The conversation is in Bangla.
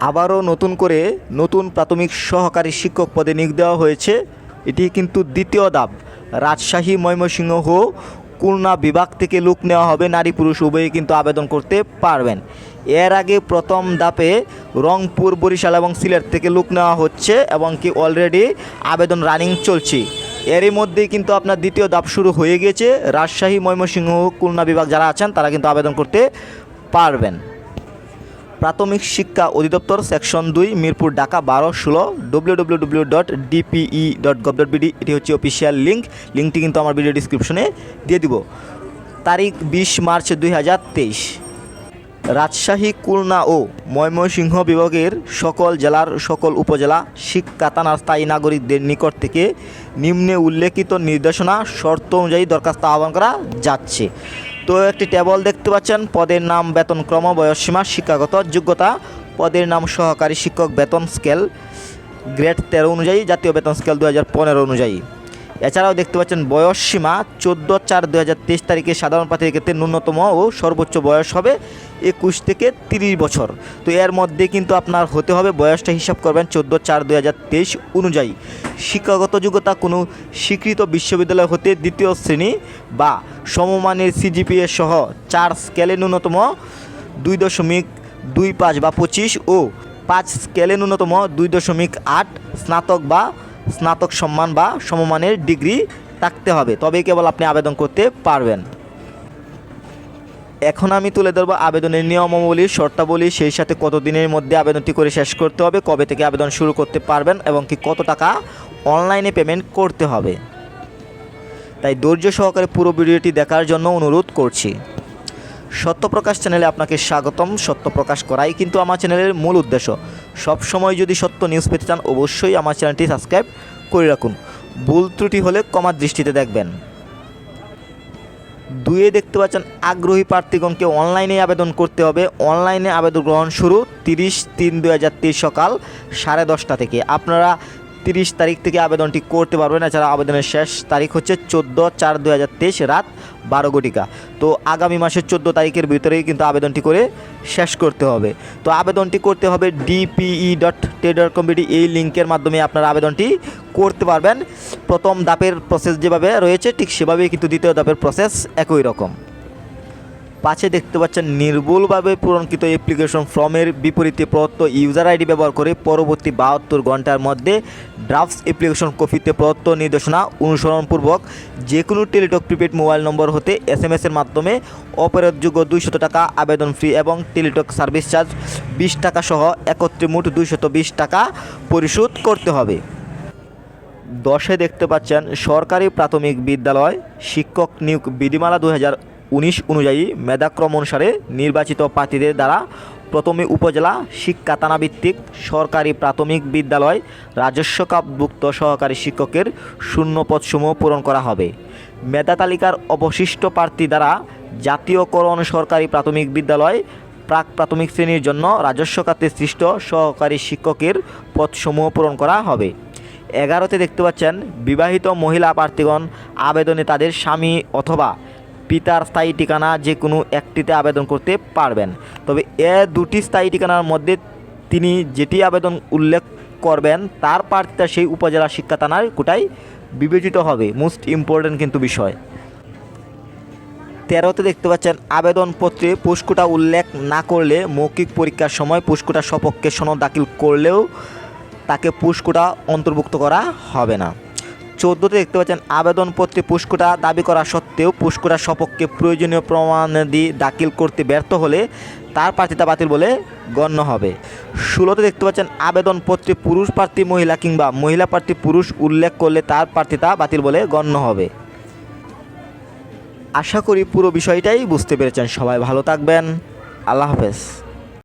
আবারও নতুন করে নতুন প্রাথমিক সহকারী শিক্ষক পদে নিয়োগ দেওয়া হয়েছে। এটি কিন্তু দ্বিতীয় ধাপ। রাজশাহী, ময়মনসিংহ খুলনা বিভাগ থেকে লোক নেওয়া হবে, নারী পুরুষ উভয়ে কিন্তু আবেদন করতে পারবেন। এর আগে প্রথম ধাপে রংপুর, বরিশাল এবং সিলেট থেকে লোক নেওয়া হচ্ছে এবং কি অলরেডি আবেদন রানিং চলছে। এরই মধ্যেই কিন্তু আপনার দ্বিতীয় ধাপ শুরু হয়ে গিয়েছে রাজশাহী, ময়মনসিংহ খুলনা বিভাগ যারা আছেন, তারা কিন্তু আবেদন করতে পারবেন। প্রাথমিক শিক্ষা অধিদপ্তর সেকশন দুই, মিরপুর, ঢাকা, বারো, ষোলো W W W dot DPE dot gov dot BD এটি হচ্ছে অফিসিয়াল লিঙ্ক লিঙ্কটি কিন্তু আমার ভিডিও ডিসক্রিপশনে দিয়ে দিব। তারিখ বিশ মার্চ দুই হাজার তেইশ। রাজশাহী, খুলনা ও ময়মনসিংহ বিভাগের সকল জেলার সকল উপজেলা শিক্ষা থানার স্থায়ী নাগরিকদের নিকট থেকে নিম্নে উল্লেখিত নির্দেশনা, শর্ত অনুযায়ী দরখাস্ত আহ্বান করা যাচ্ছে। তো একটি টেবল দেখতে পাচ্ছেন। পদের নাম বেতন ক্রম বয়সসীমা শিক্ষাগত যোগ্যতা। পদের নাম সহকারী শিক্ষক বেতন স্কেল গ্রেড তেরো অনুযায়ী, জাতীয় বেতন স্কেল দু হাজার পনেরো অনুযায়ী। এছাড়াও দেখতে পাচ্ছেন বয়স সীমা চোদ্দ চার দু তারিখে সাধারণ প্রার্থীদের ক্ষেত্রে ন্যূনতম ও সর্বোচ্চ বয়স হবে একুশ থেকে তিরিশ বছর। তো এর মধ্যে কিন্তু আপনার হতে হবে, বয়সটা হিসাব করবেন চোদ্দ চার দু হাজার তেইশ অনুযায়ী। শিক্ষাগত যোগ্যতা কোনো স্বীকৃত বিশ্ববিদ্যালয় হতে দ্বিতীয় শ্রেণি বা সমমানের সিজিপিএ সহ চার স্কেলে ন্যূনতম দুই দশমিক দুই পাঁচ বা পঁচিশ ও পাঁচ স্কেলে ন্যূনতম দুই দশমিক আট স্নাতক বা স্নাতক সম্মান বা সমমানের ডিগ্রি থাকতে হবে। তবেই কেবল আপনি আবেদন করতে পারবেন। এখন আমি তুলে ধরবো আবেদনের নিয়মাবলী, শর্তাবলী, সেই সাথে কত দিনের মধ্যে আবেদনটি করে শেষ করতে হবে, কবে থেকে আবেদন শুরু করতে পারবেন এবং কি কত টাকা অনলাইনে পেমেন্ট করতে হবে। তাই ধৈর্য সহকারে পুরো ভিডিওটি দেখার জন্য অনুরোধ করছি। সত্যপ্রকাশ চ্যানেলে আপনাকে স্বাগতম, সত্য প্রকাশ করাই কিন্তু আমার চ্যানেলের মূল উদ্দেশ্য। সব সময় যদি সত্য নিউজ পেতে চান, অবশ্যই আমার চ্যানেলটি সাবস্ক্রাইব করে রাখুন। ভুল ত্রুটি হলে কমার দৃষ্টিতে দেখবেন। দুয়ে দেখতে পাচ্ছেন আগ্রহী প্রার্থীগণকে অনলাইনে আবেদন করতে হবে। অনলাইনে আবেদন গ্রহণ শুরু তিরিশ তিন দু হাজার তেইশ সকাল সাড়ে দশটা থেকে। আপনারা তিরিশ তারিখ থেকে আবেদনটি করতে পারবেন। এছাড়া আবেদনের শেষ তারিখ হচ্ছে চোদ্দ চার দু হাজার তেইশ রাত বারো ঘটিকা। তো আগামী মাসের চোদ্দ তারিখের ভিতরেই কিন্তু আবেদনটি করে শেষ করতে হবে। তো আবেদনটি করতে হবে ডিপিই ডট টেডার কমিটি এই লিঙ্কের মাধ্যমে আপনারা আবেদনটি করতে পারবেন। প্রথম দাপের প্রসেস যেভাবে রয়েছে, ঠিক সেভাবেই কিন্তু দ্বিতীয় দাপের প্রসেস একই রকম। পাশে দেখতে পাচ্ছেন নির্ভুলভাবে পূরণকৃত অ্যাপ্লিকেশন ফর্মের বিপরীতে প্রদত্ত ইউজার আইডি ব্যবহার করে পরবর্তী বাহাত্তর ঘণ্টার মধ্যে ড্রাফটস অ্যাপ্লিকেশন কপিতে প্রদত্ত নির্দেশনা অনুসরণপূর্বক যে কোনো টেলিটক প্রিপেড মোবাইল নম্বর হতে এস এম এসের মাধ্যমে অপরাধযোগ্য দুইশত টাকা আবেদন ফি এবং টেলিটক সার্ভিস চার্জ বিশ টাকা সহ একত্রে মোট দুইশত বিশ টাকা পরিশোধ করতে হবে। দশে দেখতে পাচ্ছেন সরকারি প্রাথমিক বিদ্যালয় শিক্ষক নিয়োগ বিধিমালা দু হাজার উনিশ অনুযায়ী মেধাক্রম অনুসারে নির্বাচিত প্রার্থীদের দ্বারা প্রথমে উপজেলা শিক্ষা থানাভিত্তিক সরকারি প্রাথমিক বিদ্যালয় রাজস্ব কাপভুক্ত সহকারী শিক্ষকের শূন্য পদসমূহ পূরণ করা হবে। মেধা তালিকার অবশিষ্ট প্রার্থী দ্বারা জাতীয়করণ সরকারি প্রাথমিক বিদ্যালয় প্রাক প্রাথমিক শ্রেণির জন্য রাজস্ব খাতে সৃষ্ট সহকারী শিক্ষকের পদসমূহ পূরণ করা হবে। এগারোতে দেখতে পাচ্ছেন, বিবাহিত মহিলা প্রার্থীগণ আবেদনে তাদের স্বামী অথবা পিতার স্থায়ী ঠিকানা যে কোনো একটিতে আবেদন করতে পারবেন। তবে এ দুটি স্থায়ী ঠিকানার মধ্যে তিনি যেটি আবেদন উল্লেখ করবেন, তার প্রার্থীতা সেই উপজেলা শিক্ষা থানার কোটায় বিবেচিত হবে। মোস্ট ইম্পর্ট্যান্ট কিন্তু বিষয়। তেরোতে দেখতে পাচ্ছেন, আবেদনপত্রে পুষ্কুটা উল্লেখ না করলে মৌখিক পরীক্ষার সময় পুষ্কুটা সপক্ষে সনদ দাখিল করলেও তাকে পুষ্কুটা অন্তর্ভুক্ত করা হবে না। চোদ্দোতে দেখতে পাচ্ছেন আবেদনপত্রে পুষ্কুটা দাবি করা সত্ত্বেও পুষ্কুটার সপক্ষে প্রয়োজনীয় প্রমাণাদি দাখিল করতে ব্যর্থ হলে তার প্রার্থিতা বাতিল বলে গণ্য হবে। ষোলোতে দেখতে পাচ্ছেন আবেদনপত্রে পুরুষ প্রার্থী মহিলা কিংবা মহিলা প্রার্থী পুরুষ উল্লেখ করলে তার প্রার্থিতা বাতিল বলে গণ্য হবে। আশা করি পুরো বিষয়টাই বুঝতে পেরেছেন। সবাই ভালো থাকবেন। আল্লাহ হাফেজ।